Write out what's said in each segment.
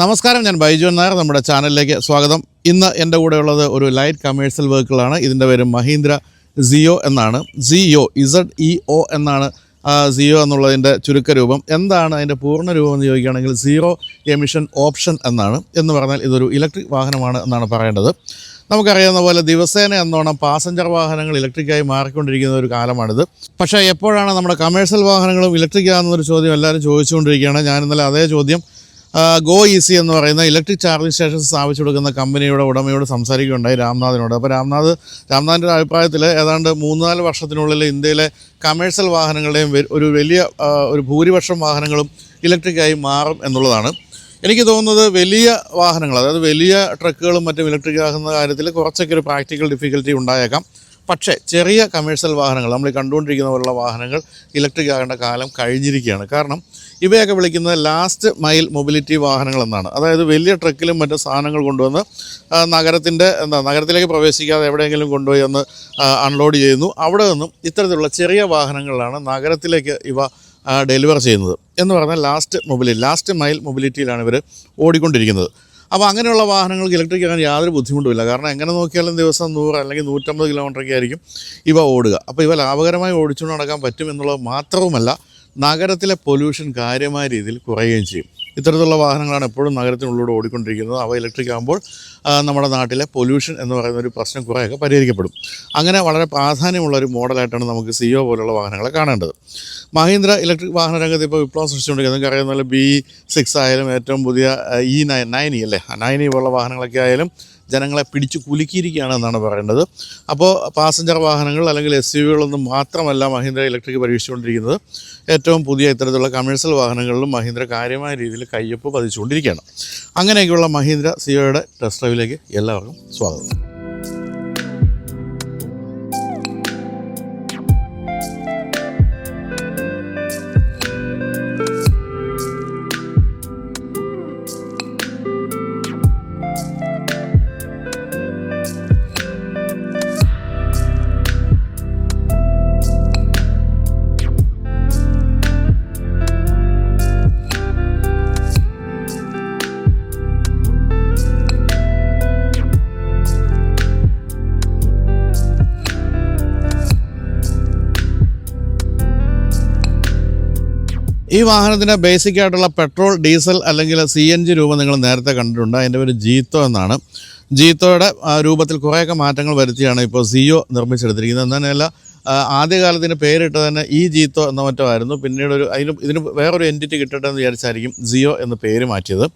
നമസ്കാരം ഞാൻ ബൈജു നായർ. നമ്മുടെ ചാനലിലേക്ക് സ്വാഗതം. ഇന്ന് എന്റെ കൂടെ ഉള്ളത് ഒരു ലൈറ്റ് കമേഴ്സ്യൽ വെഹിക്കിളാണ്. ഇതിന്റെ പേര് മഹീന്ദ്ര സിയോ എന്നാണ്. സിയോ ഇസഡ് ഇ ഒ എന്നാണ്. സിയോ എന്നുള്ളതിന്റെ ചുരുക്കരൂപം. എന്താണ് അതിന്റെ പൂർണ രൂപം എന്ന് ചോദിക്കുകയാണെങ്കിൽ സീറോ എമിഷൻ ഓപ്ഷൻ എന്നാണ്. എന്ന് പറഞ്ഞാൽ ഇതൊരു ഇലക്ട്രിക് വാഹനമാണ് എന്നാണ് പറയേണ്ടത്. നമുക്കറിയാവുന്ന പോലെ ദിവസേന എന്നോണം പാസഞ്ചർ വാഹനങ്ങൾ ഇലക്ട്രിക്കായി മാറിക്കൊണ്ടിരിക്കുന്ന ഒരു കാലമാണിത്. പക്ഷേ എപ്പോഴാണ് നമ്മുടെ കമേഴ്സ്യൽ വാഹനങ്ങളും ഇലക്ട്രിക് ആകുന്നൊരു ചോദ്യം എല്ലാവരും ചോദിച്ചുകൊണ്ടിരിക്കുകയാണ്. ഞാൻ ഇന്നലെ അതേ ചോദ്യം ഗോ ഈസി എന്ന് പറയുന്ന ഇലക്ട്രിക് ചാർജിംഗ് സ്റ്റേഷൻ സ്ഥാപിച്ചു കൊടുക്കുന്ന കമ്പനിയുടെ ഉടമയോട് സംസാരിക്കുകയുണ്ടായി രാംനാഥിനോട്. അപ്പോൾ രാംനാഥ് രാംനാഥിന്റെ അഭിപ്രായത്തിൽ ഏതാണ്ട് മൂന്നാൽ വർഷത്തിനുള്ളിൽ ഇന്ത്യയിലെ കമേഴ്സ്യൽ വാഹനങ്ങളുടെയും ഒരു വലിയ ഒരു ഭൂരിപക്ഷം വാഹനങ്ങളും ഇലക്ട്രിക്കായി മാറും എന്നുള്ളതാണ്. എനിക്ക് തോന്നുന്നത് വലിയ വാഹനങ്ങൾ അതായത് വലിയ ട്രക്കുകളും മറ്റും ഇലക്ട്രിക് ആകുന്ന കാര്യത്തിൽ കുറച്ചൊക്കെ ഒരു പ്രാക്ടിക്കൽ ഡിഫിക്കൽറ്റി ഉണ്ടായേക്കാം. പക്ഷേ ചെറിയ കമേഴ്സ്യൽ വാഹനങ്ങൾ നമ്മൾ കണ്ടുകൊണ്ടിരിക്കുന്ന പോലുള്ള വാഹനങ്ങൾ ഇലക്ട്രിക് ആകേണ്ട കാലം കഴിഞ്ഞിരിക്കുകയാണ്. കാരണം ഇവയൊക്കെ വിളിക്കുന്നത് ലാസ്റ്റ് മൈൽ മൊബിലിറ്റി വാഹനങ്ങൾ എന്നാണ് അതായത് വലിയ ട്രക്കിലും മറ്റു സാധനങ്ങൾ കൊണ്ടുവന്ന് നഗരത്തിന്റെ എന്താ നഗരത്തിലേക്ക് പ്രവേശിക്കാതെ എവിടെയെങ്കിലും കൊണ്ടുപോയി ഒന്ന് അൺലോഡ് ചെയ്യുന്നു. അവിടെ നിന്നും ഇത്തരത്തിലുള്ള ചെറിയ വാഹനങ്ങളിലാണ് നഗരത്തിലേക്ക് ഇവ ഡെലിവർ ചെയ്യുന്നത്. എന്ന് പറഞ്ഞാൽ ലാസ്റ്റ് മൊബിലിറ്റി ലാസ്റ്റ് മൈൽ മൊബിലിറ്റിയിലാണ് ഇവർ ഓടിക്കൊണ്ടിരിക്കുന്നത്. അപ്പോൾ അങ്ങനെയുള്ള വാഹനങ്ങൾക്ക് ഇലക്ട്രിക് ആകാൻ യാതൊരു ബുദ്ധിമുട്ടുമില്ല കാരണം എങ്ങനെ നോക്കിയാലും ദിവസം നൂറ് അല്ലെങ്കിൽ നൂറ്റമ്പത് കിലോമീറ്ററൊക്കെ ആയിരിക്കും ഇവ ഓടുക. അപ്പോൾ ഇവ ലാഭകരമായി ഓടിച്ചുകൊണ്ട് നടക്കാൻ പറ്റും എന്നുള്ളത് മാത്രവുമല്ല നഗരത്തിലെ പൊല്യൂഷൻ കാര്യമായ രീതിയിൽ കുറയുകയും ചെയ്യും. ഇത്തരത്തിലുള്ള വാഹനങ്ങളാണ് എപ്പോഴും നഗരത്തിനുള്ളിലൂടെ ഓടിക്കൊണ്ടിരിക്കുന്നത്. അവ ഇലക്ട്രിക് ആകുമ്പോൾ നമ്മുടെ നാട്ടിലെ പൊല്യൂഷൻ എന്ന് പറയുന്ന ഒരു പ്രശ്നം കുറേയൊക്കെ പരിഹരിക്കപ്പെടും. അങ്ങനെ വളരെ പ്രാധാന്യമുള്ള ഒരു മോഡലായിട്ടാണ് നമുക്ക് സിഒ പോലുള്ള വാഹനങ്ങളെ കാണേണ്ടത്. മഹീന്ദ്ര ഇലക്ട്രിക് വാഹന രംഗത്ത് ഇപ്പോൾ വിപ്ലവം സൃഷ്ടിച്ചുകൊണ്ടിരിക്കുന്നത് നിങ്ങൾക്ക് അറിയാവുന്ന പോലെ ബി സിക്സ് ആയാലും ഏറ്റവും പുതിയ ഇ നയൻ ഇ അല്ലേ? നയനി പോലുള്ള വാഹനങ്ങളൊക്കെ ആയാലും ജനങ്ങളെ പിടിച്ചു കുലുക്കിയിരിക്കുകയാണ് എന്നാണ് പറയേണ്ടത്. അപ്പോൾ പാസഞ്ചർ വാഹനങ്ങൾ അല്ലെങ്കിൽ എസ് യു വികളൊന്നും മാത്രമല്ല മഹീന്ദ്ര ഇലക്ട്രിക് പരീക്ഷിച്ചുകൊണ്ടിരിക്കുന്നത്. ഏറ്റവും പുതിയ ഇത്തരത്തിലുള്ള കമേഴ്സ്യൽ വാഹനങ്ങളിലും മഹീന്ദ്ര കാര്യമായ രീതിയിൽ കയ്യൊപ്പ് പതിച്ചുകൊണ്ടിരിക്കുകയാണ്. അങ്ങനെയൊക്കെയുള്ള മഹീന്ദ്ര സിയോയുടെ ടെസ്റ്റ് ഡ്രൈവിലേക്ക് എല്ലാവർക്കും സ്വാഗതം. ഈ വാഹനത്തിന്റെ ബേസിക് ആയിട്ടുള്ള പെട്രോൾ ഡീസൽ അല്ലെങ്കിൽ സി എൻ ജി രൂപം നിങ്ങൾ നേരത്തെ കണ്ടിട്ടുണ്ട്. അതിന്റെ പേര് ജീത്തോ എന്നാണ്. ജീത്തോയുടെ രൂപത്തിൽ കുറേയൊക്കെ മാറ്റങ്ങൾ വരുത്തിയാണ് ഇപ്പോൾ സിയോ നിർമ്മിച്ചെടുത്തിരിക്കുന്നത്. എന്നല്ല ആദ്യകാലത്തിന് പേരിട്ട് തന്നെ ഈ ജീത്തോ എന്ന മറ്റോ ആയിരുന്നു. പിന്നീട് ഒരു അതിന് ഇതിന് വേറൊരു എന്റിറ്റി കിട്ടട്ടെ എന്ന് വിചാരിച്ചായിരിക്കും ജിയോ എന്ന് പേര് മാറ്റിയത്.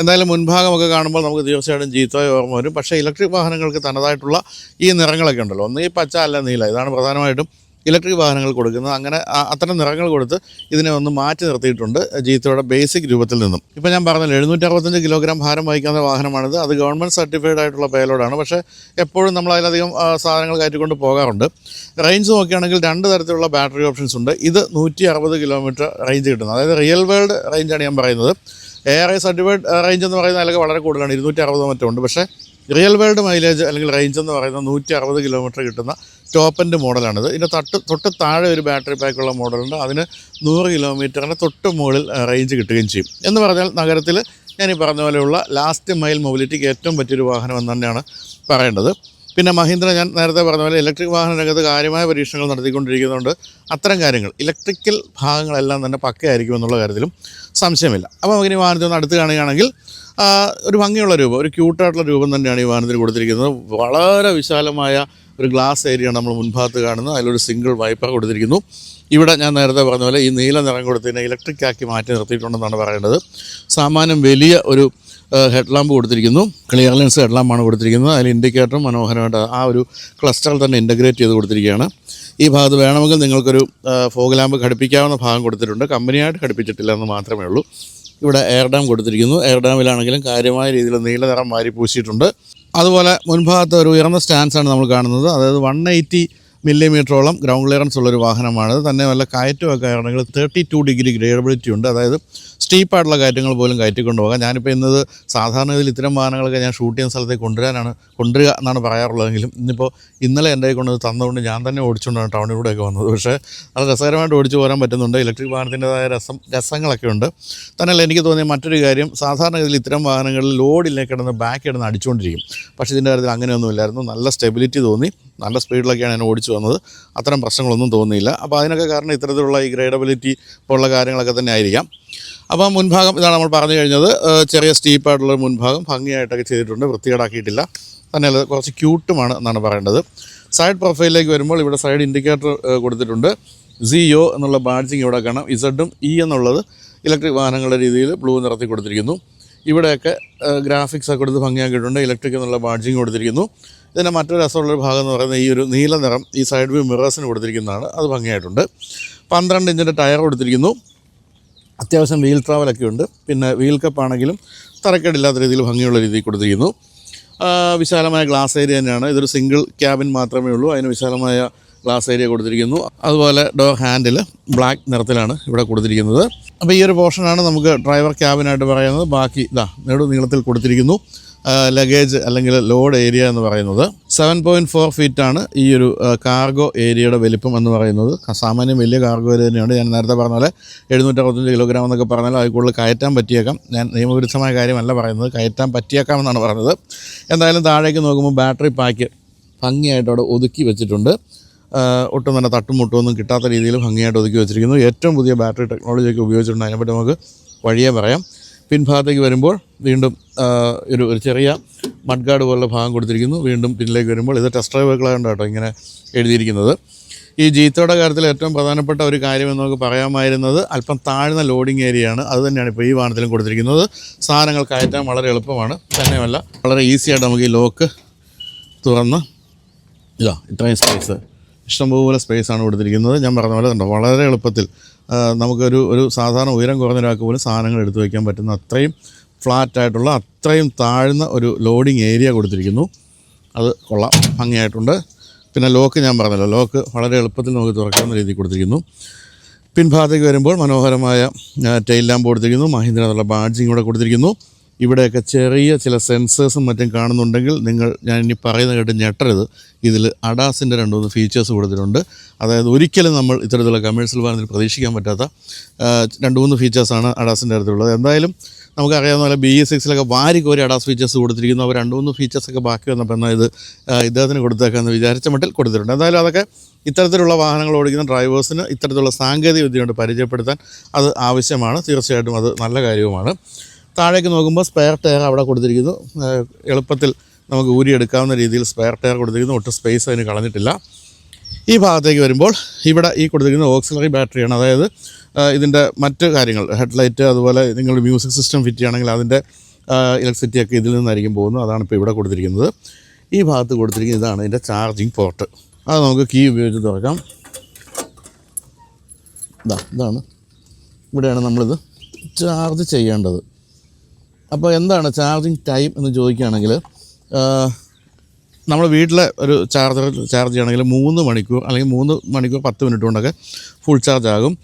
എന്തായാലും മുൻഭാഗമൊക്കെ കാണുമ്പോൾ നമുക്ക് തീർച്ചയായിട്ടും ജീത്തോയെ ഓർമ്മ വരും. പക്ഷേ ഇലക്ട്രിക് വാഹനങ്ങൾക്ക് തനതായിട്ടുള്ള ഈ നിറങ്ങളൊക്കെ ഉണ്ടല്ലോ. ഒന്ന് ഈ പച്ച അല്ല നീല. ഇതാണ് പ്രധാനമായിട്ടും ഇലക്ട്രിക് വാഹനങ്ങൾ കൊടുക്കുന്നത്. അങ്ങനെ അത്തരം നിറങ്ങൾ കൊടുത്ത് ഇതിനെ ഒന്ന് മാറ്റി നിർത്തിയിട്ടുണ്ട് ജീത്തോയുടെ ബേസിക് രൂപത്തിൽ നിന്നും. ഇപ്പോൾ ഞാൻ പറഞ്ഞല്ലോ എഴുന്നൂറ്റി കിലോഗ്രാം ഭാരം വഹിക്കാവുന്ന വാഹനമാണിത്. അത് ഗവൺമെന്റ് സർട്ടിഫൈഡ് ആയിട്ടുള്ള പേലോഡാണ് പക്ഷേ എപ്പോഴും നമ്മൾ അതിലധികം സാധനങ്ങൾ കയറ്റിക്കൊണ്ട് പോകാറുണ്ട്. റേഞ്ച് നോക്കുകയാണെങ്കിൽ രണ്ട് തരത്തിലുള്ള ബാറ്ററി ഓപ്ഷൻസ് ഉണ്ട്. ഇത് നൂറ്റി അറുപത് കിലോമീറ്റർ റേഞ്ച് കിട്ടുന്നത്. അതായത് റിയൽ വേൾഡ് റേഞ്ചാണ് ഞാൻ പറയുന്നത്. A R I certified range എന്ന് പറയുന്ന അതിലൊക്കെ വളരെ കൂടുതലാണ്. ഇരുന്നൂറ്റി അറുപത് മറ്റുണ്ട് പക്ഷേ റിയൽ വേൾഡ് മൈലേജ് അല്ലെങ്കിൽ റേഞ്ച് എന്ന് പറയുന്നത് നൂറ്റി അറുപത് കിലോമീറ്റർ കിട്ടുന്ന ടോപ്പ് എൻഡ് മോഡലാണിത് ഇതിന്റെ തട്ട് തൊട്ട് താഴെ ഒരു ബാറ്ററി പാക്കുള്ള മോഡലുണ്ട് അതിന് നൂറ് കിലോമീറ്ററിന്റെ തൊട്ട് മുകളിൽ റേഞ്ച് കിട്ടുകയും ചെയ്യും. എന്ന് പറഞ്ഞാൽ നഗരത്തിൽ ഞാൻ ഈ പറഞ്ഞ പോലെയുള്ള ലാസ്റ്റ് മൈൽ മൊബിലിറ്റിക്ക് ഏറ്റവും പറ്റിയൊരു വാഹനം എന്ന് തന്നെയാണ് പറയേണ്ടത്. പിന്നെ മഹീന്ദ്ര ഞാൻ നേരത്തെ പറഞ്ഞ പോലെ ഇലക്ട്രിക് വാഹന രംഗത്ത് കാര്യമായ പരീക്ഷണങ്ങൾ നടത്തിക്കൊണ്ടിരിക്കുന്നതുകൊണ്ട് അത്തരം കാര്യങ്ങൾ ഇലക്ട്രിക്കൽ ഭാഗങ്ങളെല്ലാം തന്നെ പക്കയായിരിക്കും എന്നുള്ള കാര്യത്തിലും സംശയമില്ല. അപ്പോൾ നമുക്കിനി വാഹനത്തിൽ അടുത്ത് കാണുകയാണെങ്കിൽ ഒരു ഭംഗിയുള്ള രൂപം ഒരു ക്യൂട്ടായിട്ടുള്ള രൂപം തന്നെയാണ് ഈ വാഹനത്തിൽ കൊടുത്തിരിക്കുന്നത്. വളരെ വിശാലമായ ഒരു ഗ്ലാസ് ഏരിയയാണ് നമ്മൾ മുൻഭാഗത്ത് കാണുന്നത്. അതിലൊരു സിംഗിൾ വൈപ്പർ കൊടുത്തിരിക്കുന്നു. ഇവിടെ ഞാൻ നേരത്തെ പറഞ്ഞ പോലെ ഈ നീല നിറം കൊടുത്തതിനെ ഇലക്ട്രിക് ആക്കി മാറ്റി നിർത്തിയിട്ടുണ്ടെന്നാണ് പറയേണ്ടത് സാമാന്യം വലിയ ഒരു ഹെഡ് ലാമ്പ് കൊടുത്തിരിക്കുന്നു. ക്ലിയർ ലെൻസ് ഹെഡ് ലാമ്പാണ് കൊടുത്തിരിക്കുന്നത്. അതിൽ ഇൻഡിക്കേറ്ററും മനോഹരമായിട്ട് ആ ഒരു ക്ലസ്റ്ററിൽ തന്നെ ഇന്റഗ്രേറ്റ് ചെയ്ത് കൊടുത്തിരിക്കുകയാണ്. ഈ ഭാഗത്ത് വേണമെങ്കിൽ നിങ്ങൾക്കൊരു ഫോഗ് ലാമ്പ് ഘടിപ്പിക്കാവുന്ന ഭാഗം കൊടുത്തിട്ടുണ്ട്. കമ്പനിയായിട്ട് ഘടിപ്പിച്ചിട്ടില്ല എന്ന് മാത്രമേ ഉള്ളൂ. ഇവിടെ എയർ ഡാം കൊടുത്തിരിക്കുന്നു. എയർ ഡാമിലാണെങ്കിലും കാര്യമായ രീതിയിൽ നീല നിറം വാരി പൂശിയിട്ടുണ്ട്. അതുപോലെ മുൻഭാഗത്ത് ഒരു ഉയർന്ന സ്റ്റാൻസാണ് നമ്മൾ കാണുന്നത്. അതായത് വൺ എയ്റ്റി മില്ലിമീറ്ററോളം ഗ്രൗണ്ട് ക്ലിയറൻസ് ഉള്ളൊരു വാഹനമാണ്. തന്നെ വല്ല കയറ്റമൊക്കെ ആണെങ്കിൽ തേർട്ടി ടു ഡിഗ്രി ഗ്രേഡബിലിറ്റി ഉണ്ട്. അതായത് സ്റ്റീപ്പായിട്ടുള്ള കയറ്റങ്ങൾ പോലും കയറ്റിക്കൊണ്ട് പോകാം. ഞാനിപ്പോൾ ഇന്നത് സാധാരണ ഇതിൽ ഇത്തരം വാഹനങ്ങളൊക്കെ ഞാൻ ഷൂട്ട് ചെയ്യുന്ന സ്ഥലത്തേക്ക് കൊണ്ടുവരാനാണ് കൊണ്ടുവരിക എന്നാണ് പറയാറുള്ളതെങ്കിലും ഇന്നിപ്പോൾ ഇന്നലെ എന്റെ കൊണ്ട് കൊണ്ടത് തന്നുകൊണ്ട് ഞാൻ തന്നെ ഓടിച്ചുകൊണ്ടാണ് ടൗണിലൂടെയൊക്കെ വന്നത്. പക്ഷേ അത് രസകരമായിട്ട് ഓടിച്ചു പോരാൻ പറ്റുന്നുണ്ട്. ഇലക്ട്രിക് വാഹനത്തിന്റെതായ രസം രസങ്ങളൊക്കെ ഉണ്ട്. തന്നെയല്ല എനിക്ക് തോന്നിയ മറ്റൊരു കാര്യം സാധാരണ ഇതിൽ ഇത്തരം വാഹനങ്ങളിൽ ലോഡിലേക്ക് കിടന്ന് ബാക്ക് കിടന്ന് അടിച്ചുകൊണ്ടിരിക്കും. പക്ഷേ ഇതിന്റെ കാര്യത്തിൽ അങ്ങനെയൊന്നുമില്ലായിരുന്നു. നല്ല സ്റ്റെബിലിറ്റി തോന്നി. നല്ല സ്പീഡിലൊക്കെയാണ് ഞാൻ ഓടിച്ചു വന്നത്. അത്തരം പ്രശ്നങ്ങളൊന്നും തോന്നിയില്ല അപ്പോൾ അതിനൊക്കെ കാരണം ഇത്തരത്തിലുള്ള ഈ ഗ്രേഡബിലിറ്റി പോലുള്ള കാര്യങ്ങളൊക്കെ തന്നെ ആയിരിക്കാം. അപ്പോൾ മുൻഭാഗം ഇതാണ് നമ്മൾ പറഞ്ഞു കഴിഞ്ഞത്. ചെറിയ സ്റ്റീപ്പായിട്ടുള്ള മുൻഭാഗം ഭംഗിയായിട്ടൊക്കെ ചെയ്തിട്ടുണ്ട്. വൃത്തികേടാക്കിയിട്ടില്ല. തന്നെ അത് കുറച്ച് ക്യൂട്ടുമാണ് എന്നാണ് പറയേണ്ടത്. സൈഡ് പ്രൊഫൈലിലേക്ക് വരുമ്പോൾ ഇവിടെ സൈഡ് ഇൻഡിക്കേറ്റർ കൊടുത്തിട്ടുണ്ട്. സിഒ എന്നുള്ള ബാഡ്ജിങ് ഇവിടെ കാണാം. ഇസഡും ഇ എന്നുള്ളത് ഇലക്ട്രിക് വാഹനങ്ങളുടെ രീതിയിൽ ബ്ലൂ നിറത്തി കൊടുത്തിരിക്കുന്നു. ഇവിടെയൊക്കെ ഗ്രാഫിക്സ് ഒക്കെ കൊടുത്ത് ഭംഗിയാക്കിയിട്ടുണ്ട്. ഇലക്ട്രിക് എന്നുള്ള ബാഡ്ജിങ് കൊടുത്തിരിക്കുന്നു. ഇതിന്റെ മറ്റൊരു രസമുള്ളൊരു ഭാഗം എന്ന് പറയുന്നത് ഈ ഒരു നീല നിറം ഈ സൈഡ് വ്യൂ മിറേഴ്സിന് കൊടുത്തിരിക്കുന്നതാണ്. അത് ഭംഗിയായിട്ടുണ്ട്. പന്ത്രണ്ട് ഇഞ്ചിന്റെ ടയർ കൊടുത്തിരിക്കുന്നു. അത്യാവശ്യം വീൽ ട്രാവലൊക്കെ ഉണ്ട്. പിന്നെ വീൽ കപ്പ് ആണെങ്കിലും തറക്കേടില്ലാത്ത രീതിയിൽ ഭംഗിയുള്ള രീതിയിൽ കൊടുത്തിരിക്കുന്നു. വിശാലമായ ഗ്ലാസ് ഏരിയ തന്നെയാണ്. ഇതൊരു സിംഗിൾ ക്യാബിൻ മാത്രമേ ഉള്ളൂ. അതിന് വിശാലമായ ഗ്ലാസ് ഏരിയ കൊടുത്തിരിക്കുന്നു. അതുപോലെ ഡോ ഹാൻഡിൽ ബ്ലാക്ക് നിറത്തിലാണ് ഇവിടെ കൊടുത്തിരിക്കുന്നത്. അപ്പോൾ ഈ ഒരു പോർഷനാണ് നമുക്ക് ഡ്രൈവർ ക്യാബിനായിട്ട് പറയുന്നത്. ബാക്കി ഇതാ നെടു നീളത്തിൽ കൊടുത്തിരിക്കുന്നു. ലഗേജ് അല്ലെങ്കിൽ ലോഡ് ഏരിയ എന്ന് പറയുന്നത്. സെവൻ പോയിന്റ് ഫോർ ഫീറ്റാണ് ഈ ഒരു കാർഗോ ഏരിയയുടെ വലിപ്പം എന്ന് പറയുന്നത്. സാമാന്യം വലിയ കാർഗോ ഏരിയ തന്നെയാണ്. ഞാൻ നേരത്തെ പറഞ്ഞ പോലെ എഴുന്നൂറ്ററുപത്തഞ്ച് കിലോഗ്രാം എന്നൊക്കെ പറഞ്ഞാൽ അതിൽ കൂടുതൽ കയറ്റാൻ പറ്റിയേക്കാം. ഞാൻ നിയമവിരുദ്ധമായ കാര്യമല്ല പറയുന്നത്. കയറ്റാൻ പറ്റിയേക്കാം എന്നാണ് പറഞ്ഞത്. എന്തായാലും താഴേക്ക് നോക്കുമ്പോൾ ബാറ്ററി പാക്ക് ഭംഗിയായിട്ട് അവിടെ ഒതുക്കി വെച്ചിട്ടുണ്ട്. ഒട്ടും തന്നെ തട്ടും കിട്ടാത്ത രീതിയിൽ ഭംഗിയായിട്ട് ഒതുക്കി വെച്ചിരിക്കുന്നു. ഏറ്റവും പുതിയ ബാറ്ററി ടെക്നോളജിയൊക്കെ ഉപയോഗിച്ചിട്ടുണ്ട് അതിനെപ്പറ്റി നമുക്ക് വഴിയേ പറയാം. പിൻഭാഗത്തേക്ക് വരുമ്പോൾ വീണ്ടും ഒരു ഒരു ചെറിയ മഡ്ഗാർഡ് പോലുള്ള ഭാഗം കൊടുത്തിരിക്കുന്നു. വീണ്ടും പിന്നിലേക്ക് വരുമ്പോൾ ഇത് ടെസ്റ്റ് ഡ്രൈവ് കേട്ടോ ഇങ്ങനെ എഴുതിയിരിക്കുന്നത്. ഈ ജീത്തയുടെ കാര്യത്തിൽ ഏറ്റവും പ്രധാനപ്പെട്ട ഒരു കാര്യം എന്ന് നമുക്ക് പറയാമായിരുന്നത് അല്പം താഴ്ന്ന ലോഡിംഗ് ഏരിയയാണ്. അത് തന്നെയാണ് ഇപ്പോൾ ഈ വാഹനത്തിലും കൊടുത്തിരിക്കുന്നത്. സാധനങ്ങൾ കയറ്റാൻ വളരെ എളുപ്പമാണ്. തന്നെയുമല്ല വളരെ ഈസിയായിട്ട് നമുക്ക് ഈ ലോക്ക് തുറന്ന് ഇതാ ഇത്രയും സ്പേസ് ഇഷ്ടംപോലെ സ്പേസ് ആണ് കൊടുത്തിരിക്കുന്നത്. ഞാൻ പറഞ്ഞ പോലെ കണ്ടോ വളരെ എളുപ്പത്തിൽ നമുക്കൊരു ഒരു സാധാരണ ഉയരം കുറഞ്ഞ ഒരാൾക്ക് പോലും സാധനങ്ങൾ എടുത്തു വയ്ക്കാൻ പറ്റുന്ന അത്രയും ഫ്ലാറ്റായിട്ടുള്ള അത്രയും താഴ്ന്ന ഒരു ലോഡിങ് ഏരിയ കൊടുത്തിരിക്കുന്നു. അത് കൊള്ളാം ഭംഗിയായിട്ടുണ്ട്. പിന്നെ ലോക്ക് ഞാൻ പറഞ്ഞല്ലോ ലോക്ക് വളരെ എളുപ്പത്തിൽ നമുക്ക് തുറക്കാവുന്ന രീതിയിൽ കൊടുത്തിരിക്കുന്നു. പിൻഭാഗത്തേക്ക് വരുമ്പോൾ മനോഹരമായ ടെയിൽ ലാമ്പ് കൊടുത്തിരിക്കുന്നു. മഹീന്ദ്ര എന്നുള്ള ബാഡ്ജിങ് ഇവിടെ കൊടുത്തിരിക്കുന്നു. ഇവിടെയൊക്കെ ചെറിയ ചില സെൻസേഴ്സും മറ്റും കാണുന്നുണ്ടെങ്കിൽ നിങ്ങൾ ഞാൻ ഇനി പറയുന്ന കേട്ട് ഞെട്ടരുത്. ഇതിൽ അഡാസിന്റെ രണ്ട് മൂന്ന് ഫീച്ചേഴ്സ് കൊടുത്തിട്ടുണ്ട്. അതായത് ഒരിക്കലും നമ്മൾ ഇത്തരത്തിലുള്ള കമേഴ്ഷ്യൽ വാഹനത്തിൽ പ്രതീക്ഷിക്കാൻ പറ്റാത്ത രണ്ട് മൂന്ന് ഫീച്ചേഴ്സാണ് അഡാസിന്റെ അടുത്തുള്ളത് എന്തായാലും നമുക്കറിയാവുന്ന പോലെ ബി എസ് സിക്സിലൊക്കെ വാരി കോരി അഡാസ് ഫീച്ചേഴ്സ് കൊടുത്തിരിക്കുന്നു. അവർ രണ്ട് മൂന്ന് ഫീച്ചേഴ്സൊക്കെ ബാക്കി വന്നപ്പോൾ എന്നാൽ ഇത് ഇദ്ദേഹത്തിന് കൊടുത്തേക്കാമെന്ന് വിചാരിച്ച മട്ടിൽ കൊടുത്തിട്ടുണ്ട്. എന്തായാലും അതൊക്കെ ഇത്തരത്തിലുള്ള വാഹനങ്ങൾ ഓടിക്കുന്ന ഡ്രൈവേഴ്സിന് ഇത്തരത്തിലുള്ള സാങ്കേതിക വിദ്യ കൊണ്ട് പരിചയപ്പെടുത്താൻ. അത് ആവശ്യമാണ്. തീർച്ചയായിട്ടും അത് നല്ല കാര്യവുമാണ്. താഴേക്ക് നോക്കുമ്പോൾ സ്പെയർ ടയർ അവിടെ കൊടുത്തിരിക്കുന്നു. എളുപ്പത്തിൽ നമുക്ക് ഊരിയെടുക്കാവുന്ന രീതിയിൽ സ്പെയർ ടയർ കൊടുത്തിരിക്കുന്നു. ഒട്ടും സ്പേസ് അതിന് കളഞ്ഞിട്ടില്ല. ഈ ഭാഗത്തേക്ക് വരുമ്പോൾ ഇവിടെ ഈ കൊടുത്തിരിക്കുന്ന ഓക്സിലറി ബാറ്ററിയാണ് അതായത് ഇതിന്റെ മറ്റ് കാര്യങ്ങൾ ഹെഡ്ലൈറ്റ് അതുപോലെ നിങ്ങൾ മ്യൂസിക് സിസ്റ്റം ഫിറ്റ് ചെയ്യണമെങ്കിൽ അതിന്റെ ഇലക്ട്രിസിറ്റി ഒക്കെ ഇതിൽ നിന്നായിരിക്കും പോകുന്നത്. അതാണ് ഇപ്പോൾ ഇവിടെ കൊടുത്തിരിക്കുന്നത്. ഈ ഭാഗത്ത് കൊടുത്തിരിക്കുന്ന ഇതാണ് ഇതിന്റെ ചാർജിങ് പോർട്ട് അത് നമുക്ക് കീ ഉപയോഗിച്ച് തുറക്കാം. ഇതാ ഇതാണ്. ഇവിടെയാണ് നമ്മളിത് ചാർജ് ചെയ്യേണ്ടത്. അപ്പോൾ എന്താണ് ചാർജിങ് ടൈം എന്ന് ചോദിക്കുകയാണെങ്കിൽ നമ്മൾ വീട്ടിലെ ഒരു ചാർജർ ചാർജ് ചെയ്യണമെങ്കിൽ മൂന്ന് മണിക്കൂർ അല്ലെങ്കിൽ മൂന്ന് മണിക്കൂർ പത്ത് മിനിറ്റ് കൊണ്ടൊക്കെ ഫുൾ ചാർജ് ആകും.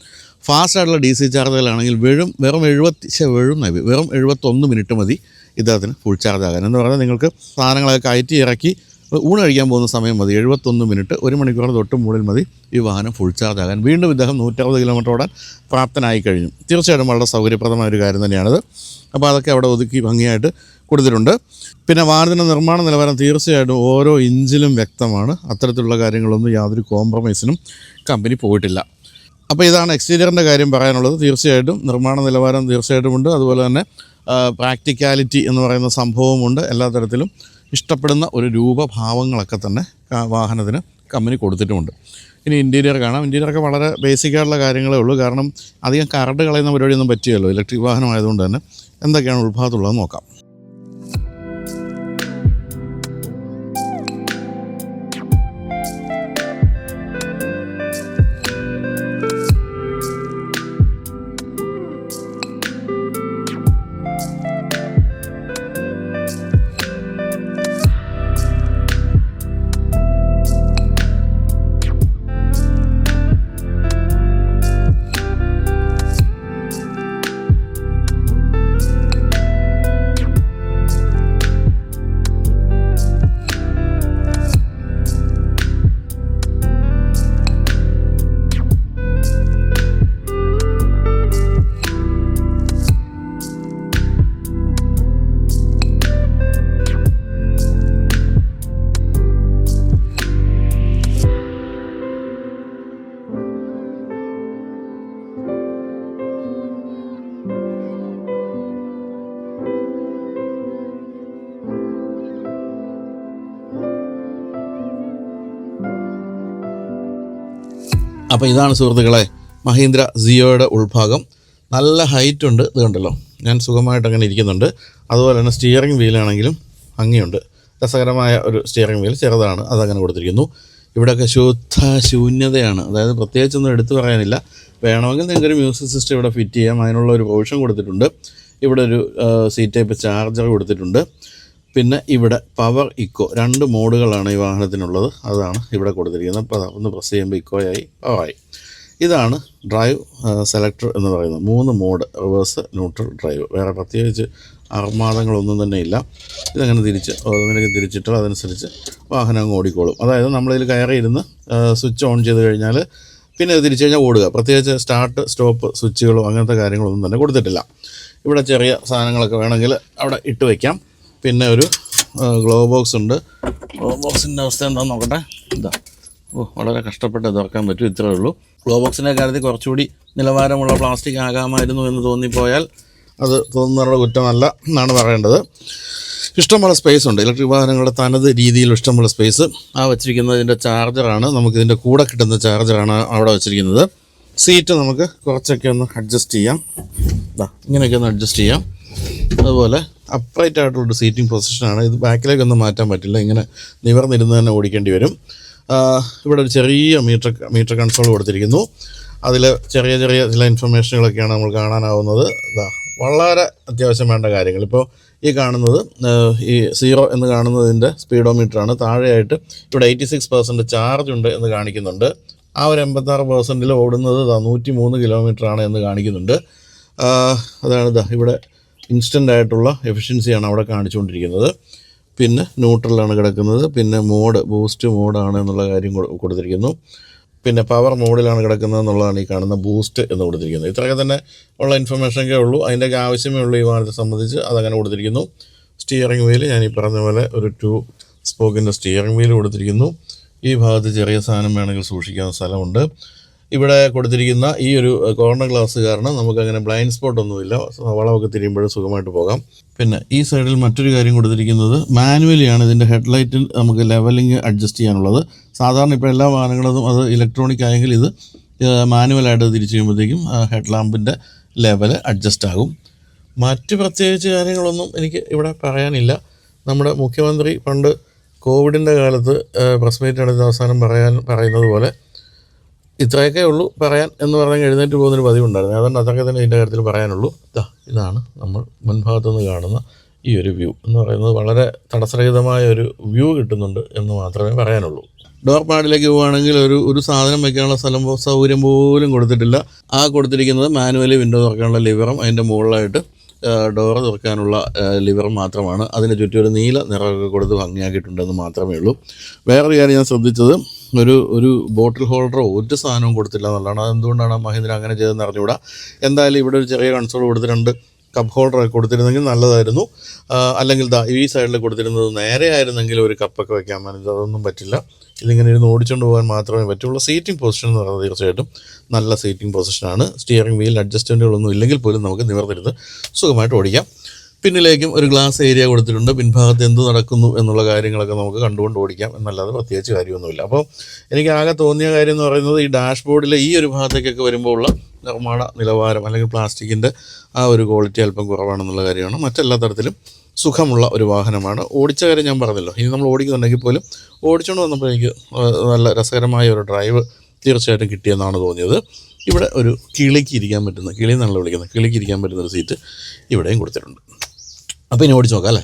ഫാസ്റ്റ് ആയിട്ടുള്ള ഡി സി ചാർജുകളാണെങ്കിൽ വെറും വെറും എഴുപത്തി വെറും നബി വെറും എഴുപത്തൊന്ന് മിനിറ്റ് മതി ഇദ്ദേഹത്തിന് ഫുൾ ചാർജ് ആകാൻ. എന്ന് പറഞ്ഞാൽ നിങ്ങൾക്ക് സാധനങ്ങളൊക്കെ കയറ്റി ഇറക്കി ഊണ് കഴിക്കാൻ പോകുന്ന സമയം മതി. എഴുപത്തൊന്ന് മിനിറ്റ് ഒരു മണിക്കൂർ തൊട്ട് മുകളിൽ മതി. ഈ വാഹനം ഫുൾ ചാർജ് ആകാൻ. വീണ്ടും ഇദ്ദേഹം നൂറ്ററുപത് കിലോമീറ്റർ ഓടാൻ പ്രാപ്തനായി കഴിഞ്ഞു. തീർച്ചയായിട്ടും വളരെ സൗകര്യപ്രദമായ ഒരു കാര്യം തന്നെയാണിത്. അപ്പോൾ അതൊക്കെ അവിടെ ഒതുക്കി ഭംഗിയായിട്ട് കൊടുത്തിട്ടുണ്ട്. പിന്നെ വാഹനത്തിന്റെ നിർമ്മാണ നിലവാരം തീർച്ചയായിട്ടും ഓരോ ഇഞ്ചിലും വ്യക്തമാണ്. അത്തരത്തിലുള്ള കാര്യങ്ങളൊന്നും യാതൊരു കോംപ്രമൈസിനും കമ്പനി പോയിട്ടില്ല. അപ്പോൾ ഇതാണ് എക്സ്റ്റീരിയറിന്റെ കാര്യം പറയാനുള്ളത്. തീർച്ചയായിട്ടും നിർമ്മാണ നിലവാരം തീർച്ചയായിട്ടും ഉണ്ട്. അതുപോലെ തന്നെ പ്രാക്ടിക്കാലിറ്റി എന്ന് പറയുന്ന സംഭവമുണ്ട് എല്ലാ തരത്തിലും ഇഷ്ടപ്പെടുന്ന ഒരു രൂപഭാവങ്ങളൊക്കെ തന്നെ വാഹനത്തിന് കമ്പനി കൊടുത്തിട്ടുമുണ്ട്. ഇനി ഇന്റീരിയർ കാണാം. ഇന്റീരിയറൊക്കെ വളരെ ബേസിക് ആയിട്ടുള്ള കാര്യങ്ങളേ ഉള്ളൂ. കാരണം അധികം കറണ്ട് കളയുന്ന പരിപാടിയൊന്നും പറ്റിയല്ലോ ഇലക്ട്രിക് വാഹനമായതുകൊണ്ട് തന്നെ. എന്തൊക്കെയാണ് ഉൾഭാഗത്തുള്ളത് നോക്കാം. അപ്പോൾ ഇതാണ് സുഹൃത്തുക്കളെ മഹീന്ദ്ര സിയോയുടെ ഉൾഭാഗം. നല്ല ഹൈറ്റ് ഉണ്ട് ഇത് കണ്ടല്ലോ. ഞാൻ സുഖമായിട്ട് അങ്ങനെ ഇരിക്കുന്നുണ്ട്. അതുപോലെ തന്നെ സ്റ്റിയറിംഗ് വീലാണെങ്കിലും അങ്ങിയുണ്ട് രസകരമായ ഒരു സ്റ്റിയറിംഗ് വീൽ ചെറുതാണ് അതങ്ങനെ കൊടുത്തിരിക്കുന്നു. ഇവിടെയൊക്കെ ശുദ്ധ ശൂന്യതയാണ്. അതായത് പ്രത്യേകിച്ചൊന്നും എടുത്തു പറയാനില്ല. വേണമെങ്കിൽ നിങ്ങൾക്ക് ഒരു മ്യൂസിക് സിസ്റ്റം ഇവിടെ ഫിറ്റ് ചെയ്യാം. അതിനുള്ള ഒരു പ്രൊവിഷൻ കൊടുത്തിട്ടുണ്ട്. ഇവിടെ ഒരു സി ടൈപ്പ് ചാർജർ കൊടുത്തിട്ടുണ്ട്. പിന്നെ ഇവിടെ പവർ ഇക്കോ രണ്ട് മോഡുകളാണ് ഈ വാഹനത്തിനുള്ളത്. അതാണ് ഇവിടെ കൊടുത്തിരിക്കുന്നത്. അപ്പോൾ ഒന്ന് പ്രസ് ചെയ്യുമ്പോൾ ഇക്കോയായി പവറായി ഇതാണ് ഡ്രൈവ് സെലക്ടർ എന്ന് പറയുന്നത്. മൂന്ന് മോഡ് റിവേഴ്സ് ന്യൂട്രൽ ഡ്രൈവ് വേറെ പ്രത്യേകിച്ച് അർമാദങ്ങളൊന്നും തന്നെ ഇല്ല. ഇതങ്ങനെ തിരിച്ച് ഓരോന്നിലേക്ക് തിരിച്ചിട്ട് അതനുസരിച്ച് വാഹനം അങ്ങ് ഓടിക്കോളും. അതായത് നമ്മളിതിൽ കയറി ഇരുന്ന് സ്വിച്ച് ഓൺ ചെയ്ത് കഴിഞ്ഞാൽ പിന്നെ അത് തിരിച്ചു കഴിഞ്ഞാൽ ഓടുക. പ്രത്യേകിച്ച് സ്റ്റാർട്ട് സ്റ്റോപ്പ് സ്വിച്ചുകളോ അങ്ങനത്തെ കാര്യങ്ങളൊന്നും തന്നെ കൊടുത്തിട്ടില്ല. ഇവിടെ ചെറിയ സാധനങ്ങളൊക്കെ വേണമെങ്കിൽ അവിടെ ഇട്ട് വയ്ക്കാം പിന്നെ ഒരു ഗ്ലോ ബോക്സ് ഉണ്ട്. ഗ്ലോ ബോക്സിന്റെ അവസ്ഥ എന്താണെന്ന് നോക്കട്ടെ. ഇതാ. ഓ വളരെ കഷ്ടപ്പെട്ട് തുറക്കാൻ പറ്റും ഇത്രയേ ഉള്ളൂ. ഗ്ലോ ബോക്സിന്റെ കാര്യത്തിൽ കുറച്ചുകൂടി നിലവാരമുള്ള പ്ലാസ്റ്റിക് ആകാമായിരുന്നു എന്ന് തോന്നിപ്പോയാൽ അത് തോന്നുന്നവരുടെ കുറ്റമല്ല എന്നാണ് പറയേണ്ടത്. ഇഷ്ടമുള്ള സ്പേസ് ഉണ്ട്. ഇലക്ട്രിക് വാഹനങ്ങളുടെ തനത് രീതിയിൽ ഇഷ്ടമുള്ള സ്പേസ് ആ വച്ചിരിക്കുന്നതിന്റെ ചാർജറാണ് നമുക്കിതിന്റെ കൂടെ കിട്ടുന്ന ചാർജറാണ് അവിടെ വെച്ചിരിക്കുന്നത്. സീറ്റ് നമുക്ക് കുറച്ചൊക്കെ ഒന്ന് അഡ്ജസ്റ്റ് ചെയ്യാം. ഇതാ ഇങ്ങനെയൊക്കെ ഒന്ന് അഡ്ജസ്റ്റ് ചെയ്യാം. അതുപോലെ അപ്രൈറ്റ് ആയിട്ടുള്ള സീറ്റിംഗ് പൊസിഷനാണ്. ഇത് ബാക്കിലേക്കൊന്നും മാറ്റാൻ പറ്റില്ല. ഇങ്ങനെ നിവർന്നിരുന്ന് തന്നെ ഓടിക്കേണ്ടി വരും. ഇവിടെ ഒരു ചെറിയ മീറ്റർ മീറ്റർ കൺസോൾ കൊടുത്തിരിക്കുന്നു. അതിൽ ചെറിയ ചെറിയ ചില ഇൻഫർമേഷനുകളൊക്കെയാണ് നമ്മൾ കാണാനാവുന്നത്. ഇതാ വളരെ അത്യാവശ്യം വേണ്ട കാര്യങ്ങൾ. ഇപ്പോൾ ഈ കാണുന്നത് ഈ സീറോ എന്ന് കാണുന്നതിന്റെ സ്പീഡോമീറ്ററാണ്. താഴെയായിട്ട് ഇവിടെ എയ്റ്റി സിക്സ് പെർസെന്റ് ചാർജ് ഉണ്ട് എന്ന് കാണിക്കുന്നുണ്ട്. ആ ഒരു എൺപത്താറ് പെർസെന്റിൽ ഓടുന്നത് നൂറ്റി മൂന്ന് കിലോമീറ്ററാണ് എന്ന് കാണിക്കുന്നുണ്ട്. അതാണ് ഇതാ ഇവിടെ ഇൻസ്റ്റന്റ് ആയിട്ടുള്ള എഫിഷ്യൻസിയാണ് അവിടെ കാണിച്ചുകൊണ്ടിരിക്കുന്നത്. പിന്നെ ന്യൂട്രലാണ് കിടക്കുന്നത്. പിന്നെ മോഡ് ബൂസ്റ്റ് മോഡാണ് എന്നുള്ള കാര്യം കൊടുത്തിരിക്കുന്നു. പിന്നെ പവർ മോഡിലാണ് കിടക്കുന്നത് എന്നുള്ളതാണ് ഈ കാണുന്ന ബൂസ്റ്റ് എന്ന് കൊടുത്തിരിക്കുന്നത്. ഇത്രയൊക്കെ തന്നെ ഉള്ള ഇൻഫർമേഷനൊക്കെ ഉള്ളൂ. അതിന്റെയൊക്കെ ആവശ്യമേ ഉള്ളൂ ഈ വാഹനത്തെ സംബന്ധിച്ച്. അതങ്ങനെ കൊടുത്തിരിക്കുന്നു. സ്റ്റിയറിംഗ് വീൽ ഞാൻ ഈ പറഞ്ഞ പോലെ ഒരു ടു സ്പോക്കിന്റെ സ്റ്റിയറിംഗ് വീൽ കൊടുത്തിരിക്കുന്നു. ഈ ഭാഗത്ത് ചെറിയ സാധനം വേണമെങ്കിൽ സൂക്ഷിക്കാൻ സ്ഥലമുണ്ട്. ഇവിടെ കൊടുത്തിരിക്കുന്ന ഈ ഒരു കോർണർ ഗ്ലാസ് കാരണം നമുക്ക് അങ്ങനെ ബ്ലൈൻഡ് സ്പോട്ട് ഒന്നുമില്ല വളമൊക്കെ തിരിയുമ്പോൾ സുഖമായിട്ട് പോകാം. പിന്നെ ഈ സൈഡിൽ മറ്റൊരു കാര്യം കൊടുത്തിരിക്കുന്നത് മാനുവലിയാണ് ഇതിന്റെ ഹെഡ്ലൈറ്റിൽ നമുക്ക് ലെവലിംഗ് അഡ്ജസ്റ്റ് ചെയ്യാനുള്ളത്. സാധാരണ ഇപ്പോൾ എല്ലാ വാഹനങ്ങളും അത് ഇലക്ട്രോണിക് ആയെങ്കിൽ ഇത് മാനുവലായിട്ട് തിരിച്ചു കഴിയുമ്പോഴത്തേക്കും ഹെഡ് ലാമ്പിന്റെ ലെവൽ അഡ്ജസ്റ്റ് ആകും. മറ്റ് പ്രത്യേകിച്ച് കാര്യങ്ങളൊന്നും എനിക്ക് ഇവിടെ പറയാനില്ല. നമ്മുടെ മുഖ്യമന്ത്രി പണ്ട് കോവിഡിന്റെ കാലത്ത് പ്രസ് മീറ്റ് നടത്തിയ അവസാനം പറയാൻ പറയുന്നത് പോലെ ഇത്രയൊക്കെ ഉള്ളൂ പറയാൻ എന്ന് പറഞ്ഞ് എഴുന്നേറ്റ് പോകുന്നൊരു പതിവുണ്ടായിരുന്നു. അതുകൊണ്ട് അതൊക്കെ തന്നെ ഇതിന്റെ കാര്യത്തിൽ പറയാനുള്ളൂ. ഇതാ ഇതാണ് നമ്മൾ മുൻഭാഗത്തു നിന്ന് കാണുന്ന ഈ ഒരു വ്യൂ എന്ന് പറയുന്നത് വളരെ തടസ്സരഹിതമായ ഒരു വ്യൂ കിട്ടുന്നുണ്ട് എന്ന് മാത്രമേ പറയാനുള്ളൂ. ഡോർ പാഡിലേക്ക് പോവുകയാണെങ്കിൽ ഒരു ഒരു സാധനം വയ്ക്കാനുള്ള സ്ഥലം സൗകര്യം പോലും കൊടുത്തിട്ടില്ല. ആ കൊടുത്തിരിക്കുന്നത് മാനുവലി വിൻഡോ തുറക്കാനുള്ള ലിവറും അതിന്റെ മുകളിലായിട്ട് ഡോർ തുറക്കാനുള്ള ലിവർ മാത്രമാണ്. അതിന് ചുറ്റും ഒരു നീല നിറമൊക്കെ കൊടുത്ത് ഭംഗിയാക്കിയിട്ടുണ്ടെന്ന് മാത്രമേ ഉള്ളൂ. വേറൊരു കാര്യം ഞാൻ ശ്രദ്ധിച്ചത് ഒരു ഒരു ബോട്ടിൽ ഹോൾഡറോ ഒരു സാധനവും കൊടുത്തില്ല എന്നുള്ളതാണ്. അതെന്തുകൊണ്ടാണ് മഹീന്ദ്ര അങ്ങനെ ചെയ്തതെന്ന് അറിഞ്ഞുകൂടാ. എന്തായാലും ഇവിടെ ഒരു ചെറിയ കൺസോൾ കൊടുത്തിട്ടുണ്ട് കപ്പ് ഹോൾഡറൊക്കെ കൊടുത്തിരുന്നെങ്കിൽ നല്ലതായിരുന്നു. അല്ലെങ്കിൽ ദാ ഈ സൈഡിൽ കൊടുത്തിരുന്നത് നേരെ ആയിരുന്നെങ്കിൽ ഒരു കപ്പൊക്കെ വെക്കാൻ ഇത് അതൊന്നും പറ്റില്ല. ഇതിങ്ങനെ ഇരുന്ന് ഓടിച്ചുകൊണ്ട് പോകാൻ മാത്രമേ പറ്റുള്ളൂ. സീറ്റിംഗ് പൊസിഷൻ എന്ന് പറയുന്നത് തീർച്ചയായിട്ടും നല്ല സീറ്റിംഗ് പൊസിഷനാണ് സ്റ്റിയറിംഗ് വീൽ അഡ്ജസ്റ്റ്മെന്റുകളൊന്നും ഇല്ലെങ്കിൽ പോലും നമുക്ക് നിവർത്തിരുന്ന് സുഖമായിട്ട് ഓടിക്കാം. പിന്നിലേക്കും ഒരു ഗ്ലാസ് ഏരിയ കൊടുത്തിട്ടുണ്ട്. പിൻഭാഗത്ത് എന്ത് നടക്കുന്നു എന്നുള്ള കാര്യങ്ങളൊക്കെ നമുക്ക് കണ്ടുകൊണ്ട് ഓടിക്കാം. എന്നല്ലാതെ പ്രത്യേകിച്ച് കാര്യമൊന്നുമില്ല. അപ്പോൾ എനിക്ക് ആകെ തോന്നിയ കാര്യം എന്ന് പറയുന്നത് ഈ ഡാഷ്ബോർഡിലെ ഈ ഒരു ഭാഗത്തേക്കൊക്കെ വരുമ്പോൾ ഉള്ള നിർമ്മാണ നിലവാരം അല്ലെങ്കിൽ പ്ലാസ്റ്റിക്കിന്റെ ആ ഒരു ക്വാളിറ്റി അല്പം കുറവാണെന്നുള്ള കാര്യമാണ്. മറ്റെല്ലാ തരത്തിലും സുഖമുള്ള ഒരു വാഹനമാണ്. ഓടിച്ച കാര്യം ഞാൻ പറഞ്ഞല്ലോ. ഇനി നമ്മൾ ഓടിക്കുന്നുണ്ടെങ്കിൽ പോലും ഓടിച്ചുകൊണ്ട് വന്നപ്പോൾ എനിക്ക് നല്ല രസകരമായ ഒരു ഡ്രൈവ് തീർച്ചയായിട്ടും കിട്ടിയെന്നാണ് തോന്നിയത്. ഇവിടെ ഒരു കിളിക്ക് ഇരിക്കാൻ പറ്റുന്ന കിളി എന്നാണല്ലോ വിളിക്കുന്നത് കിളിക്ക് ഇരിക്കാൻ പറ്റുന്ന ഒരു സീറ്റ് ഇവിടെയും കൊടുത്തിട്ടുണ്ട്. അപ്പോൾ ഇനി ഓടിച്ചു നോക്കാം അല്ലേ?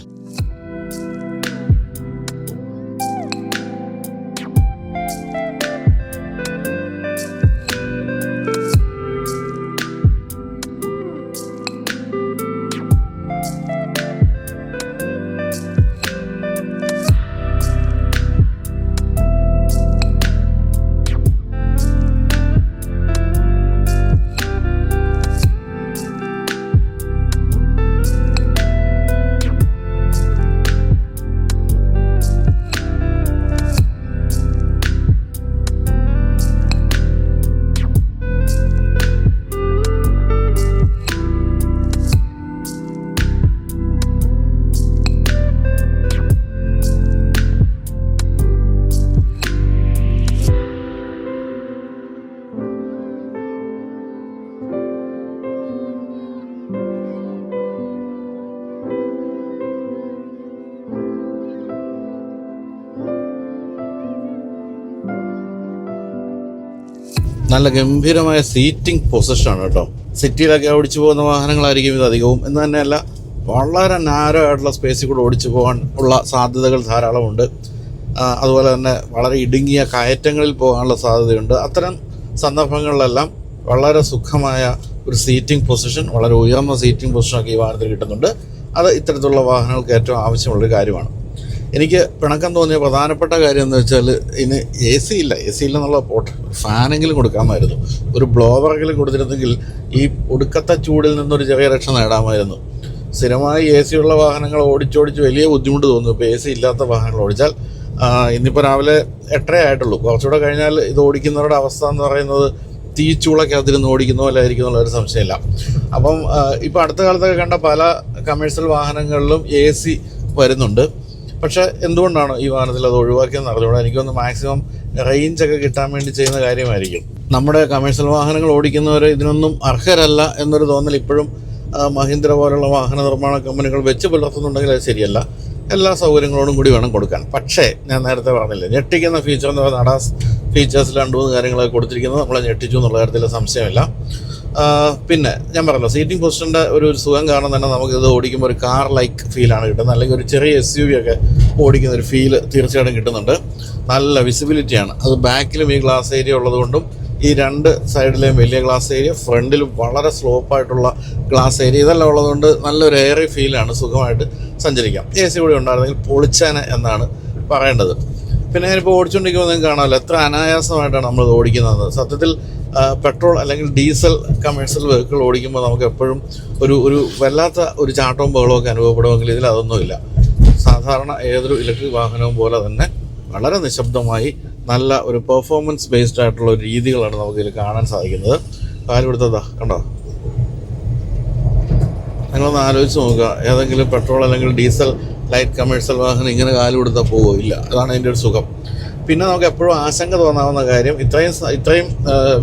നല്ല ഗംഭീരമായ സീറ്റിംഗ് പൊസിഷനാണ് കേട്ടോ. സിറ്റിയിലൊക്കെ ഓടിച്ചു പോകുന്ന വാഹനങ്ങളായിരിക്കും ഇത് അധികവും. എന്ന് തന്നെയല്ല വളരെ നാരോ ആയിട്ടുള്ള സ്പേസിൽ കൂടെ ഓടിച്ചു പോകാൻ ഉള്ള സാധ്യതകൾ ധാരാളമുണ്ട് അതുപോലെ തന്നെ വളരെ ഇടുങ്ങിയ കയറ്റങ്ങളിൽ പോകാനുള്ള സാധ്യതയുണ്ട്. അത്തരം സന്ദർഭങ്ങളിലെല്ലാം വളരെ സുഖമായ ഒരു സീറ്റിംഗ് പൊസിഷൻ വളരെ ഉയർന്ന സീറ്റിംഗ് പൊസിഷനൊക്കെ ഈ വാഹനത്തിൽ കിട്ടുന്നുണ്ട്. അത് ഇത്തരത്തിലുള്ള വാഹനങ്ങൾക്ക് ഏറ്റവും ആവശ്യമുള്ളൊരു കാര്യമാണ്. എനിക്ക് പിണക്കം തോന്നിയ പ്രധാനപ്പെട്ട കാര്യം എന്ന് വെച്ചാൽ ഇതിന് എ സി ഇല്ല. എ സി ഇല്ലെന്നുള്ള പോട്ടെ. ഫാനെങ്കിലും കൊടുക്കാമായിരുന്നു. ഒരു ബ്ലോവറെങ്കിലും കൊടുത്തിരുന്നെങ്കിൽ ഈ ഒടുക്കത്തെ ചൂടിൽ നിന്നൊരു ചെറിയ രക്ഷ നേടാമായിരുന്നു. സ്ഥിരമായി എ സി ഉള്ള വാഹനങ്ങൾ ഓടിച്ചോടിച്ച് വലിയ ബുദ്ധിമുട്ട് തോന്നുന്നു. ഇപ്പോൾ എ സി ഇല്ലാത്ത വാഹനങ്ങൾ ഓടിച്ചാൽ ഇന്നിപ്പോൾ രാവിലെ എട്ടരേ ആയിട്ടുള്ളൂ. കുറച്ചുകൂടെ കഴിഞ്ഞാൽ ഇത് ഓടിക്കുന്നവരുടെ അവസ്ഥ എന്ന് പറയുന്നത് തീച്ചൂളക്കകത്തിരുന്ന് ഓടിക്കുന്ന പോലെ ആയിരിക്കും ഒരു സംശയമില്ല. അപ്പം ഇപ്പോൾ അടുത്ത കാലത്തൊക്കെ കണ്ട പല കമേഴ്സ്യൽ വാഹനങ്ങളിലും എ സി വരുന്നുണ്ട്. പക്ഷേ എന്തുകൊണ്ടാണ് ഈ വാഹനത്തിൽ അത് ഒഴിവാക്കിയെന്ന് അറിഞ്ഞുകൂടെ? എനിക്കൊന്ന് മാക്സിമം റേഞ്ച് ഒക്കെ കിട്ടാൻ വേണ്ടി ചെയ്യുന്ന കാര്യമായിരിക്കും. നമ്മുടെ കമേഴ്സ്യൽ വാഹനങ്ങൾ ഓടിക്കുന്നവർ ഇതിനൊന്നും അർഹരല്ല എന്നൊരു തോന്നൽ ഇപ്പോഴും മഹീന്ദ്ര പോലുള്ള വാഹന നിർമ്മാണ കമ്പനികൾ വെച്ച് പുലർത്തുന്നുണ്ടെങ്കിൽ അത് ശരിയല്ല. എല്ലാ സൗകര്യങ്ങളോടും കൂടി വേണം കൊടുക്കാൻ. പക്ഷേ ഞാൻ നേരത്തെ പറഞ്ഞില്ലേ ഞെട്ടിക്കുന്ന ഫീച്ചർ എന്ന് പറയുന്നത് അഡാസ് ഫീച്ചേഴ്സിൽ രണ്ട് മൂന്ന് കാര്യങ്ങളൊക്കെ കൊടുത്തിരിക്കുന്നത് നമ്മളെ ഞെട്ടിച്ചു എന്നുള്ള കാര്യത്തിൽ സംശയമില്ല. പിന്നെ ഞാൻ പറഞ്ഞല്ലോ സീറ്റിംഗ് പൊസിഷന്റെ ഒരു സുഖം കാരണം തന്നെ നമുക്കിത് ഓടിക്കുമ്പോൾ ഒരു കാർ ലൈക്ക് ഫീലാണ് കിട്ടുന്നത്. അല്ലെങ്കിൽ ഒരു ചെറിയ എസ് യു വി ഒക്കെ ഓടിക്കുന്ന ഒരു ഫീൽ തീർച്ചയായിട്ടും കിട്ടുന്നുണ്ട്. നല്ല വിസിബിലിറ്റിയാണ് അത് ബാക്കിലും ഈ ഗ്ലാസ് ഏരിയ ഉള്ളതുകൊണ്ടും ഈ രണ്ട് സൈഡിലെയും വലിയ ഗ്ലാസ് ഏരിയ ഫ്രണ്ടിലും വളരെ സ്ലോപ്പായിട്ടുള്ള ഗ്ലാസ് ഏരിയ ഇതെല്ലാം ഉള്ളതുകൊണ്ട് നല്ലൊരു എയറി ഫീലാണ് സുഖമായിട്ട് സഞ്ചരിക്കാം. എ സി കൂടി ഉണ്ടായിരുന്നെങ്കിൽ പൊളിച്ചാന എന്നാണ് പറയേണ്ടത്. പിന്നെ ഞാനിപ്പോൾ ഓടിച്ചുകൊണ്ടിരിക്കുമ്പോൾ നിങ്ങൾക്ക് കാണാമല്ലോ എത്ര അനായാസമായിട്ടാണ് നമ്മൾ ഓടിക്കുന്നത്. സത്യത്തിൽ പെട്രോൾ അല്ലെങ്കിൽ ഡീസൽ കമേഴ്സ്യൽ വെഹിക്കിൾ ഓടിക്കുമ്പോൾ നമുക്ക് എപ്പോഴും ഒരു ഒരു വല്ലാത്ത ഒരു ചാട്ടവും ബഹളവും ഒക്കെ അനുഭവപ്പെടുമെങ്കിൽ ഇതിൽ അതൊന്നുമില്ല സാധാരണ ഏതൊരു ഇലക്ട്രിക് വാഹനവും പോലെ തന്നെ വളരെ നിശബ്ദമായി നല്ല ഒരു പെർഫോമൻസ് ബേസ്ഡ് ആയിട്ടുള്ള ഒരു രീതികളാണ് നമുക്ക് ഇതിൽ കാണാൻ സാധിക്കുന്നത്. കാൽ കൊടുത്തതാ കണ്ടോ? നിങ്ങളൊന്ന് ആലോചിച്ച് നോക്കുക. ഏതെങ്കിലും പെട്രോൾ അല്ലെങ്കിൽ ഡീസൽ ലൈറ്റ് കമേഴ്സ്യൽ വാഹനം ഇങ്ങനെ കാൽ കൊടുത്താൽ പോകുമോ ഇല്ല. അതാണ് അതിന്റെ ഒരു സുഖം. പിന്നെ നമുക്ക് എപ്പോഴും ആശങ്ക തോന്നാവുന്ന കാര്യം ഇത്രയും ഇത്രയും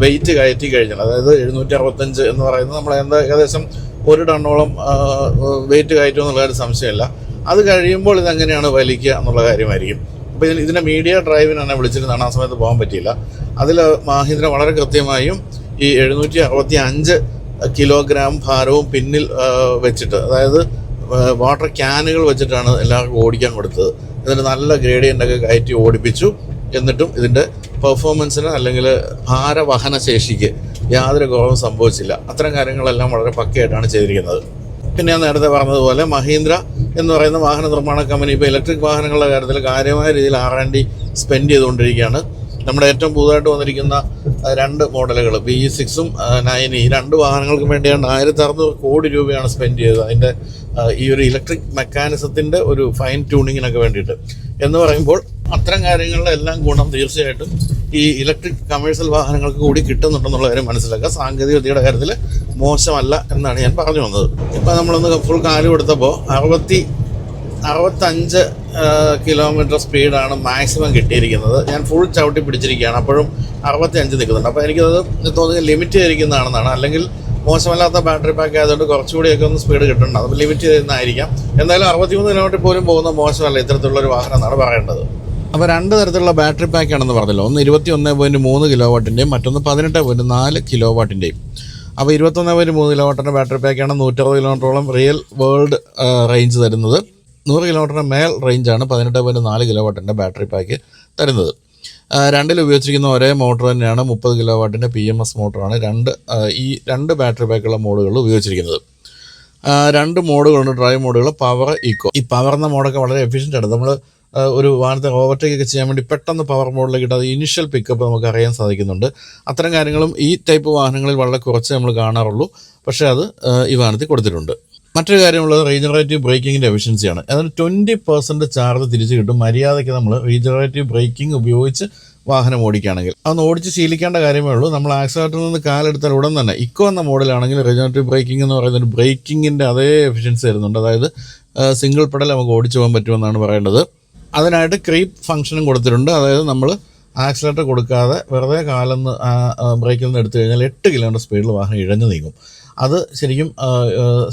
വെയിറ്റ് കയറ്റി കഴിഞ്ഞാൽ അതായത് എഴുന്നൂറ്റി അറുപത്തഞ്ച് എന്ന് പറയുന്നത് നമ്മൾ എന്താ ഏകദേശം ഒരു ടണ്ണോളം വെയിറ്റ് കയറ്റും എന്നുള്ള ഒരു സംശയമില്ല. അത് കഴിയുമ്പോൾ ഇതെങ്ങനെയാണ് വലിക്കുക എന്നുള്ള കാര്യമായിരിക്കും. അപ്പോൾ ഇതിന് ഇതിന്റെ മീഡിയ ഡ്രൈവിന് തന്നെ ആ സമയത്ത് പോകാൻ പറ്റിയില്ല. അതിൽ മാഹിന്ദ്ര വളരെ കൃത്യമായും ഈ എഴുന്നൂറ്റി അറുപത്തി അഞ്ച് കിലോഗ്രാം ഭാരവും പിന്നിൽ വെച്ചിട്ട് അതായത് വാട്ടർ ക്യാനുകൾ വെച്ചിട്ടാണ് എല്ലാവർക്കും ഓടിക്കാൻ കൊടുത്തത്. എന്നിട്ട് നല്ല ഗ്രേഡിയന്റൊക്കെ കയറ്റി ഓടിപ്പിച്ചു. എന്നിട്ടും ഇതിന്റെ പെർഫോമൻസിന് അല്ലെങ്കിൽ ഭാരവഹന ശേഷിക്ക് യാതൊരു കുറവും സംഭവിച്ചില്ല. അത്തരം കാര്യങ്ങളെല്ലാം വളരെ പക്കയായിട്ടാണ് ചെയ്തിരിക്കുന്നത്. പിന്നെ ഞാൻ നേരത്തെ പറഞ്ഞതുപോലെ മഹീന്ദ്ര എന്ന് പറയുന്ന വാഹന നിർമ്മാണ കമ്പനി ഇപ്പോൾ ഇലക്ട്രിക് വാഹനങ്ങളുടെ കാര്യത്തിൽ കാര്യമായ രീതിയിൽ ആർ ആൻഡ് ഡി സ്പെൻഡ് ചെയ്തുകൊണ്ടിരിക്കുകയാണ്. നമ്മുടെ ഏറ്റവും പുതുതായിട്ട് വന്നിരിക്കുന്ന രണ്ട് മോഡലുകൾ ബി ഇ സിക്സും നയൻ ഈ രണ്ട് വാഹനങ്ങൾക്കും വേണ്ടിയാണ് ആയിരത്തി അറുന്നൂറ് കോടി രൂപയാണ് സ്പെൻഡ് ചെയ്തത്. അതിന്റെ ഈ ഒരു ഇലക്ട്രിക് മെക്കാനിസത്തിന്റെ ഒരു ഫൈൻ ട്യൂണിങ്ങിനൊക്കെ വേണ്ടിയിട്ട്. എന്ന് പറയുമ്പോൾ അത്തരം കാര്യങ്ങളിലെല്ലാം ഗുണം തീർച്ചയായിട്ടും ഈ ഇലക്ട്രിക് കമേഴ്സ്യൽ വാഹനങ്ങൾക്ക് കൂടി കിട്ടുന്നുണ്ടെന്നുള്ള കാര്യം മനസ്സിലാക്കുക. സാങ്കേതിക വിദ്യയുടെ കാര്യത്തിൽ മോശമല്ല എന്നാണ് ഞാൻ പറഞ്ഞു വന്നത്. ഇപ്പം നമ്മളൊന്ന് ഫുൾ കാൽ കൊടുത്തപ്പോൾ അറുപത്തി അറുപത്തഞ്ച് കിലോമീറ്റർ സ്പീഡാണ് മാക്സിമം കിട്ടിയിരിക്കുന്നത്. ഞാൻ ഫുൾ ചവിട്ടി പിടിച്ചിരിക്കുകയാണ്. അപ്പോഴും അറുപത്തി അഞ്ച് നിൽക്കുന്നുണ്ട് അപ്പോൾ എനിക്കത് തോന്നുന്നത് ലിമിറ്റ് ചെയ്തിരിക്കുന്നതാണെന്നാണ്. അല്ലെങ്കിൽ മോശമല്ലാത്ത ബാറ്ററി പാക്ക് ആയതുകൊണ്ട് കുറച്ചുകൂടിയൊക്കെ ഒന്ന് സ്പീഡ് കിട്ടുന്നുണ്ട് അത് ലിമിറ്റ് ചെയ്യുന്നതായിരിക്കാം എന്തായാലും അറുപത്തിമൂന്ന് കിലോമീറ്റർ പോലും പോകുന്ന മോശമല്ല ഇത്തരത്തിലുള്ള ഒരു വാഹനം എന്നാണ് പറയേണ്ടത്. അപ്പോൾ രണ്ട് തരത്തിലുള്ള ബാറ്ററി പാക്ക് ആണെന്ന് പറഞ്ഞല്ലോ. ഒന്ന് ഇരുപത്തി ഒന്ന് പോയിന്റ് മൂന്ന് കിലോ വാട്ടിന്റെയും മറ്റൊന്ന് പതിനെട്ട് പോയിന്റ് നാല് കിലോ വാട്ടിന്റെയും അപ്പോൾ ഇരുപത്തൊന്ന് പോയിന്റ് മൂന്ന് കിലോ വാട്ടിന്റെ ബാറ്ററി പാക്കാണ് നൂറ്ററുപത് കിലോമീറ്ററോളം റിയൽ വേൾഡ് റേഞ്ച് തരുന്നത്. നൂറ് കിലോമീറ്ററിന് മേൽ റേഞ്ചാണ് പതിനെട്ട് പോയിന്റ് നാല് കിലോ വാട്ടിന്റെ ബാറ്ററി പാക്ക് തരുന്നത്. രണ്ടിൽ ഉപയോഗിച്ചിരിക്കുന്ന ഒരേ മോട്ടർ തന്നെയാണ് മുപ്പത് കിലോ വാട്ടിന്റെ പി എം എസ് മോട്ടറാണ് രണ്ട് ഈ രണ്ട് ബാറ്ററി പാക്കുള്ള മോഡുകളിൽ ഉപയോഗിച്ചിരിക്കുന്നത്. രണ്ട് മോഡുകളുണ്ട് ഡ്രൈവ് മോഡുകൾ പവർ ഇക്കോ ഈ പവർ എന്ന മോഡൊക്കെ വളരെ എഫിഷ്യന്റ് ആണ്. നമ്മൾ ഒരു വാഹനത്തെ ഓവർടേക്ക് ഒക്കെ ചെയ്യാൻ വേണ്ടി പെട്ടെന്ന് പവർ മോഡിലേക്ക് ഇട്ട് അത് ഇനിഷ്യൽ പിക്കപ്പ് നമുക്ക് അറിയാൻ സാധിക്കുന്നുണ്ട്. അത്തരം കാര്യങ്ങളും ഈ ടൈപ്പ് വാഹനങ്ങളിൽ വളരെ കുറച്ച് നമ്മൾ കാണാറുള്ളൂ. പക്ഷേ അത് ഈ വാഹനത്തിൽ കൊടുത്തിട്ടുണ്ട്. മറ്റൊരു കാര്യമുള്ളത് റീജനറേറ്റീവ് ബ്രേക്കിങ്ങിന്റെ എഫിഷ്യൻസിയാണ് അതായത് ട്വന്റി പെർസെന്റ് ചാർജ് തിരിച്ച് കിട്ടും. മര്യാദയ്ക്ക് നമ്മൾ റീജനറേറ്റീവ് ബ്രേക്കിംഗ് ഉപയോഗിച്ച് വാഹനം ഓടിക്കുകയാണെങ്കിൽ. അതൊന്ന് ഓടിച്ച് ശീലിക്കേണ്ട കാര്യമേ ഉള്ളൂ. നമ്മൾ ആക്സിഡന്റിൽ നിന്ന് കാലെടുത്താൽ ഉടൻ തന്നെ ഇക്കോ എന്ന മോഡലാണെങ്കിൽ റീജനറേറ്റീവ് ബ്രേക്കിംഗ് എന്ന് പറയുന്ന ഒരു ബ്രേക്കിങ്ങിന്റെ അതേ എഫിഷ്യൻസി വരുന്നുണ്ട് അതായത് സിംഗിൾ പെഡൽ നമുക്ക് ഓടിച്ചു പോകാൻ പറ്റുമെന്നാണ് പറയേണ്ടത്. അതിനായിട്ട് ക്രീപ്പ് ഫംഗ്ഷനും കൊടുത്തിട്ടുണ്ട്. അതായത് നമ്മൾ ആക്സിലേറ്റർ കൊടുക്കാതെ വെറുതെ കാലെന്ന് ബ്രേക്കിൽ നിന്ന് എടുത്തു കഴിഞ്ഞാൽ എട്ട് കിലോമീറ്റർ സ്പീഡിൽ വാഹനം ഇഴഞ്ഞു നീങ്ങും. അത് ശരിക്കും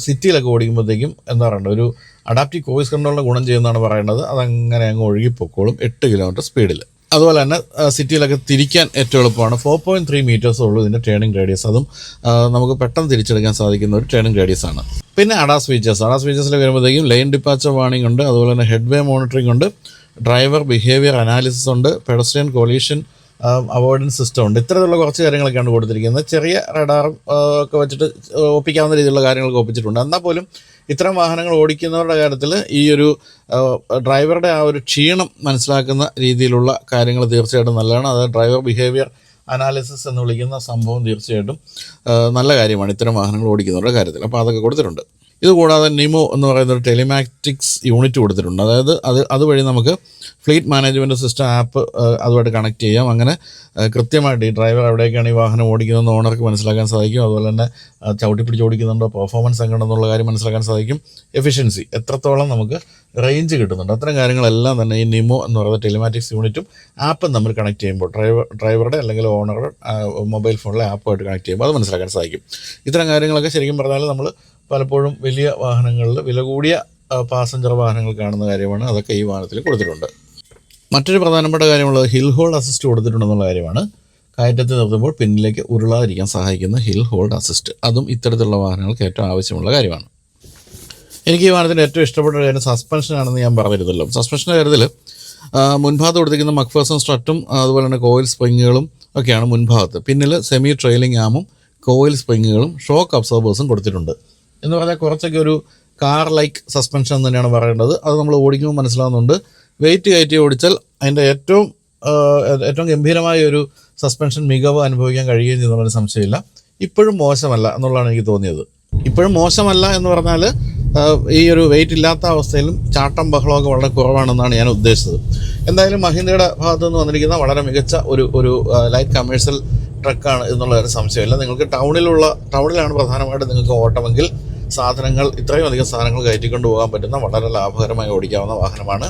സിറ്റിയിലൊക്കെ ഓടിക്കുമ്പോഴത്തേക്കും എന്താ പറയുക ഒരു അഡാപ്റ്റീവ് കോയിസ് കൺട്രോളിന്റെ ഗുണം ചെയ്യുന്നതാണ് പറയുന്നത്. അതങ്ങനെ അങ്ങ് ഒഴുകിപ്പോക്കോളും എട്ട് കിലോമീറ്റർ സ്പീഡിൽ അതുപോലെ തന്നെ സിറ്റിയിലൊക്കെ തിരിക്കാൻ ഏറ്റവും എളുപ്പമാണ്. ഫോർ പോയിന്റ് ത്രീ മീറ്റേഴ്സ് ഉള്ളൂ ഇതിന്റെ ടേണിംഗ് റേഡിയസ് അതും നമുക്ക് പെട്ടെന്ന് തിരിച്ചെടുക്കാൻ സാധിക്കുന്ന ഒരു ടേണിംഗ് റേഡിയസ് ആണ്. പിന്നെ അഡാസ് ഫീച്ചേഴ്സ് അഡാസ് ഫീച്ചേഴ്സിൽ വരുമ്പോഴത്തേക്കും ലൈൻ ഡിപ്പാച്ചർ വാണിംഗ് ഉണ്ട്. അതുപോലെ തന്നെ ഹെഡ് വേ മോണിറ്ററിംഗ് ഉണ്ട്. ഡ്രൈവർ ബിഹേവിയർ അനാലിസിസ് ഉണ്ട്. പെഡസ്ട്രിയൻ കൊളീഷൻ അവോയ്ഡൻസ് സിസ്റ്റം ഉണ്ട്. ഇത്തരത്തിലുള്ള കുറച്ച് കാര്യങ്ങളൊക്കെയാണ് കൊടുത്തിരിക്കുന്നത്. ചെറിയ റഡാറും ഒക്കെ വെച്ചിട്ട് ഒപ്പിക്കാവുന്ന രീതിയിലുള്ള കാര്യങ്ങളൊക്കെ ഒപ്പിച്ചിട്ടുണ്ട്. എന്നാൽ പോലും ഇത്തരം വാഹനങ്ങൾ ഓടിക്കുന്നവരുടെ കാര്യത്തിൽ ഈ ഒരു ഡ്രൈവറുടെ ആ ഒരു ക്ഷീണം മനസ്സിലാക്കുന്ന രീതിയിലുള്ള കാര്യങ്ങൾ തീർച്ചയായിട്ടും നല്ലതാണ്. അത് ഡ്രൈവർ ബിഹേവിയർ അനാലിസിസ് എന്ന് വിളിക്കുന്ന സംഭവം തീർച്ചയായിട്ടും നല്ല കാര്യമാണ് ഇത്തരം വാഹനങ്ങൾ ഓടിക്കുന്നവരുടെ കാര്യത്തിൽ. അപ്പോൾ അതൊക്കെ കൊടുത്തിട്ടുണ്ട്. ഇത് കൂടാതെ നിമോ എന്ന് പറയുന്ന ഒരു ടെലിമാറ്റിക്സ് യൂണിറ്റ് കൊടുത്തിട്ടുണ്ട്. അതായത് അത് അതുവഴി നമുക്ക് ഫ്ലീറ്റ് മാനേജ്മെന്റ് സിസ്റ്റം ആപ്പ് അതുമായിട്ട് കണക്ട് ചെയ്യാം. അങ്ങനെ കൃത്യമായിട്ട് ഈ ഡ്രൈവർ എവിടേക്കാണ് ഈ വാഹനം ഓടിക്കുന്നതെന്ന് ഓണർക്ക് മനസ്സിലാക്കാൻ സാധിക്കും. അതുപോലെ തന്നെ ചവിട്ടി പിടിച്ച് ഓടിക്കുന്നുണ്ടോ പെർഫോമൻസ് എങ്ങനെയുള്ള കാര്യം മനസ്സിലാക്കാൻ സാധിക്കും. എഫിഷ്യൻസി എത്രത്തോളം നമുക്ക് റേഞ്ച് കിട്ടുന്നുണ്ട്. അത്തരം കാര്യങ്ങളെല്ലാം തന്നെ ഈ നിമോ എന്ന് പറയുന്ന ടെലിമാറ്റിക്സ് യൂണിറ്റും ആപ്പും നമ്മൾ കണക്ട് ചെയ്യുമ്പോൾ ഡ്രൈവർ ഡ്രൈവറുടെ അല്ലെങ്കിൽ ഓണറുടെ മൊബൈൽ ഫോണിലെ ആപ്പുമായിട്ട് കണക്ട് ചെയ്യുമ്പോൾ അത് മനസ്സിലാക്കാൻ സാധിക്കും. ഇത്തരം കാര്യങ്ങളൊക്കെ ശരിക്കും പറഞ്ഞാൽ നമ്മൾ പലപ്പോഴും വലിയ വാഹനങ്ങളിൽ വില കൂടിയ പാസഞ്ചർ വാഹനങ്ങൾ കാണുന്ന കാര്യമാണ്. അതൊക്കെ ഈ വാഹനത്തിൽ കൊടുത്തിട്ടുണ്ട്. മറ്റൊരു പ്രധാനപ്പെട്ട കാര്യമുള്ളത് ഹിൽ ഹോൾഡ് അസിസ്റ്റ് കൊടുത്തിട്ടുണ്ടെന്നുള്ള കാര്യമാണ്. കയറ്റത്തിൽ നിർത്തുമ്പോൾ പിന്നിലേക്ക് ഉരുളാതിരിക്കാൻ സഹായിക്കുന്ന ഹിൽ ഹോൾഡ് അസിസ്റ്റ്. അതും ഇത്തരത്തിലുള്ള വാഹനങ്ങൾക്ക് ഏറ്റവും ആവശ്യമുള്ള കാര്യമാണ്. എനിക്ക് ഈ വാഹനത്തിന്റെ ഏറ്റവും ഇഷ്ടപ്പെട്ട കാര്യം സസ്പെൻഷനാണെന്ന് ഞാൻ പറഞ്ഞിരുന്നല്ലോ. സസ്പെൻഷന്റെ കാര്യത്തിൽ മുൻഭാഗത്ത് കൊടുത്തിരിക്കുന്ന മക്ഫേഴ്സൺ സ്ട്രട്ടും അതുപോലെ തന്നെ കോയിൽ സ്പ്രിങ്ങുകളും ഒക്കെയാണ് മുൻഭാഗത്ത്. പിന്നിൽ സെമി ട്രെയിലിംഗ് ആമും കോയിൽ സ്പ്രിങ്ങുകളും ഷോക്ക് അബ്സോർബേഴ്സും കൊടുത്തിട്ടുണ്ട്. എന്ന് പറഞ്ഞാൽ കുറച്ചൊക്കെ ഒരു കാർ ലൈക്ക് സസ്പെൻഷൻ എന്ന് തന്നെയാണ് പറയേണ്ടത്. അത് നമ്മൾ ഓടിക്കുമ്പോൾ മനസ്സിലാവുന്നുണ്ട്. വെയിറ്റ് കയറ്റി ഓടിച്ചാൽ അതിന്റെ ഏറ്റവും ഏറ്റവും ഗംഭീരമായ ഒരു സസ്പെൻഷൻ മികവ് അനുഭവിക്കാൻ കഴിയുകയും ചെയ്യുന്നുള്ളൊരു സംശയമില്ല. ഇപ്പോഴും മോശമല്ല എന്നുള്ളതാണ് എനിക്ക് തോന്നിയത്. ഇപ്പോഴും മോശമല്ല എന്ന് പറഞ്ഞാൽ ഈ ഒരു വെയിറ്റ് ഇല്ലാത്ത അവസ്ഥയിലും ചാട്ടം ബഹളമൊക്കെ വളരെ കുറവാണെന്നാണ് ഞാൻ ഉദ്ദേശിച്ചത്. എന്തായാലും മഹീന്ദ്രയുടെ ഭാഗത്തു നിന്ന് വന്നിരിക്കുന്ന വളരെ മികച്ച ഒരു ഒരു ലൈറ്റ് കമേഴ്ഷ്യൽ ട്രക്കാണ് എന്നുള്ള ഒരു സംശയമില്ല. നിങ്ങൾക്ക് ടൗണിലുള്ള ടൗണിലാണ് പ്രധാനമായിട്ട് നിങ്ങൾക്ക് ഓട്ടമെങ്കിൽ സാധനങ്ങൾ ഇത്രയും അധികം സാധനങ്ങൾ കയറ്റിക്കൊണ്ട് പോകാൻ പറ്റുന്ന വളരെ ലാഭകരമായി ഓടിക്കാവുന്ന വാഹനമാണ്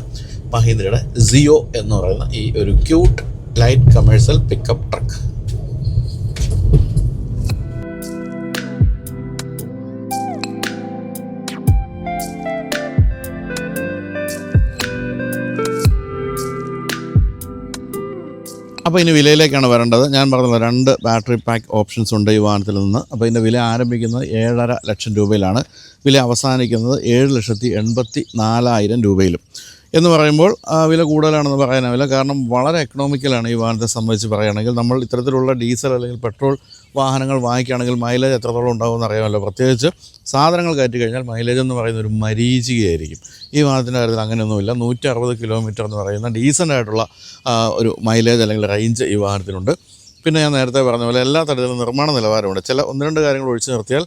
മഹീന്ദ്രയുടെ സിയോ എന്ന് പറയുന്ന ഈ ഒരു cute light commercial pickup truck അപ്പോൾ ഇനി വിലയിലേക്കാണ് വരേണ്ടത്. ഞാൻ പറഞ്ഞത് രണ്ട് ബാറ്ററി പാക്ക് ഓപ്ഷൻസ് ഉണ്ട് ഈ വാഹനത്തിൽ നിന്ന്. അപ്പോൾ ഇതിന്റെ വില ആരംഭിക്കുന്നത് ഏഴര ലക്ഷം രൂപയിലാണ്. വില അവസാനിക്കുന്നത് ഏഴ് ലക്ഷത്തി എൺപത്തി നാലായിരം രൂപയിലും. എന്ന് പറയുമ്പോൾ വില കൂടുതലാണെന്ന് പറയാനാവില്ല. കാരണം വളരെ എക്കണോമിക്കലാണ് ഈ വാഹനത്തെ സംബന്ധിച്ച് പറയുകയാണെങ്കിൽ നമ്മൾ ഇത്തരത്തിലുള്ള ഡീസൽ അല്ലെങ്കിൽ പെട്രോൾ വാഹനങ്ങൾ വാങ്ങിക്കുകയാണെങ്കിൽ മൈലേജ് എത്രത്തോളം ഉണ്ടാകുമെന്ന് അറിയാമല്ലോ. പ്രത്യേകിച്ച് സാധനങ്ങൾ കയറ്റി കഴിഞ്ഞാൽ മൈലേജ് എന്ന് പറയുന്ന ഒരു മരീചികയായിരിക്കും. ഈ വാഹനത്തിന്റെ കാര്യത്തിൽ അങ്ങനെയൊന്നുമില്ല. നൂറ്റി അറുപത് കിലോമീറ്റർ എന്ന് പറയുന്ന ഡീസന്റ് ആയിട്ടുള്ള ഒരു മൈലേജ് അല്ലെങ്കിൽ റേഞ്ച് ഈ വാഹനത്തിനുണ്ട്. പിന്നെ ഞാൻ നേരത്തെ പറഞ്ഞ പോലെ എല്ലാ തരത്തിലും നിർമ്മാണ നിലവാരമുണ്ട്. ചില ഒന്ന് രണ്ട് കാര്യങ്ങൾ ഒഴിച്ചു നിർത്തിയാൽ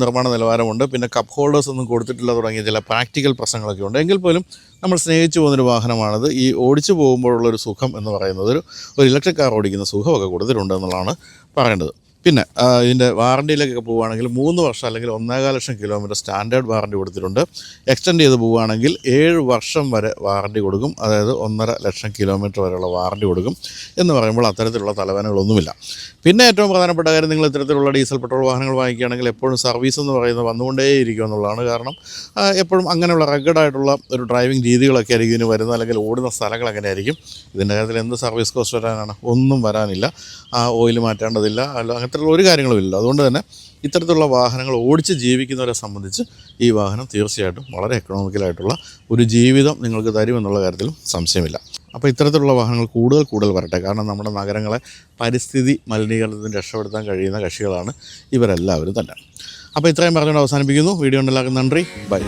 നിർമ്മാണ നിലവാരമുണ്ട്. പിന്നെ കപ്പ് ഹോൾഡേഴ്സ് ഒന്നും കൊടുത്തിട്ടില്ല തുടങ്ങിയ ചില പ്രാക്ടിക്കൽ പ്രശ്നങ്ങളൊക്കെ ഉണ്ട്. എങ്കിൽ പോലും നമ്മൾ സ്നേഹിച്ചു പോകുന്നൊരു വാഹനമാണിത്. ഈ ഓടിച്ചു പോകുമ്പോഴുള്ളൊരു സുഖം എന്ന് പറയുന്നത് ഒരു ഇലക്ട്രിക് കാർ ഓടിക്കുന്ന സുഖമൊക്കെ കൊടുത്തിട്ടുണ്ട് എന്നുള്ളതാണ് പറയേണ്ടത്. പിന്നെ ഇതിന്റെ വാറണ്ടിയിലേക്കൊക്കെ പോവുകയാണെങ്കിൽ മൂന്ന് വർഷം അല്ലെങ്കിൽ ഒന്നേകാൽ ലക്ഷം കിലോമീറ്റർ സ്റ്റാൻഡേർഡ് വാറണ്ടി കൊടുത്തിട്ടുണ്ട്. എക്സ്റ്റെൻഡ് ചെയ്ത് പോവുകയാണെങ്കിൽ ഏഴ് വർഷം വരെ വാറണ്ടി കൊടുക്കും. അതായത് ഒന്നര ലക്ഷം കിലോമീറ്റർ വരെയുള്ള വാറണ്ടി കൊടുക്കും എന്ന് പറയുമ്പോൾ അത്തരത്തിലുള്ള തലവേദനകളൊന്നുമില്ല. പിന്നെ ഏറ്റവും പ്രധാനപ്പെട്ട കാര്യം നിങ്ങൾ ഇത്തരത്തിലുള്ള ഡീസൽ പെട്രോൾ വാഹനങ്ങൾ വാങ്ങിക്കുകയാണെങ്കിൽ എപ്പോഴും സർവീസ് എന്ന് പറയുന്നത് വന്നുകൊണ്ടേയിരിക്കും എന്നുള്ളതാണ് കാരണം എപ്പോഴും അങ്ങനെയുള്ള റഗഡായിട്ടുള്ള ഒരു ഡ്രൈവിംഗ് രീതികളൊക്കെ ആയിരിക്കും ഇതിന് വരുന്നത്. അല്ലെങ്കിൽ ഓടുന്ന സ്ഥലങ്ങൾ അങ്ങനെ ആയിരിക്കും ഇതിന്റെ കാര്യത്തിൽ എന്ത് സർവീസ് കോസ്റ്റ് വരാനാണ്? ഒന്നും വരാനില്ല. ഓയിൽ മാറ്റേണ്ടതില്ല. അല്ല അങ്ങനത്തെയുള്ള ഒരു കാര്യങ്ങളുമില്ല അതുകൊണ്ട് തന്നെ ഇത്തരത്തിലുള്ള വാഹനങ്ങൾ ഓടിച്ച് ജീവിക്കുന്നവരെ സംബന്ധിച്ച് ഈ വാഹനം തീർച്ചയായിട്ടും വളരെ എക്കണോമിക്കലായിട്ടുള്ള ഒരു ജീവിതം നിങ്ങൾക്ക് തരുമെന്നുള്ള കാര്യത്തിലും സംശയമില്ല. അപ്പോൾ ഇത്തരത്തിലുള്ള വാഹനങ്ങൾ കൂടുതൽ കൂടുതൽ വരട്ടെ. കാരണം നമ്മുടെ നഗരങ്ങളെ പരിസ്ഥിതി മലിനീകരണത്തിന് രക്ഷപ്പെടുത്താൻ കഴിയുന്ന കക്ഷികളാണ് ഇവരെല്ലാവരും തന്നെ. അപ്പോൾ ഇത്രയും പറഞ്ഞുകൊണ്ട് അവസാനിപ്പിക്കുന്നു. വീഡിയോ ഉണ്ടാക്കുന്ന നന്ദി. ബൈ.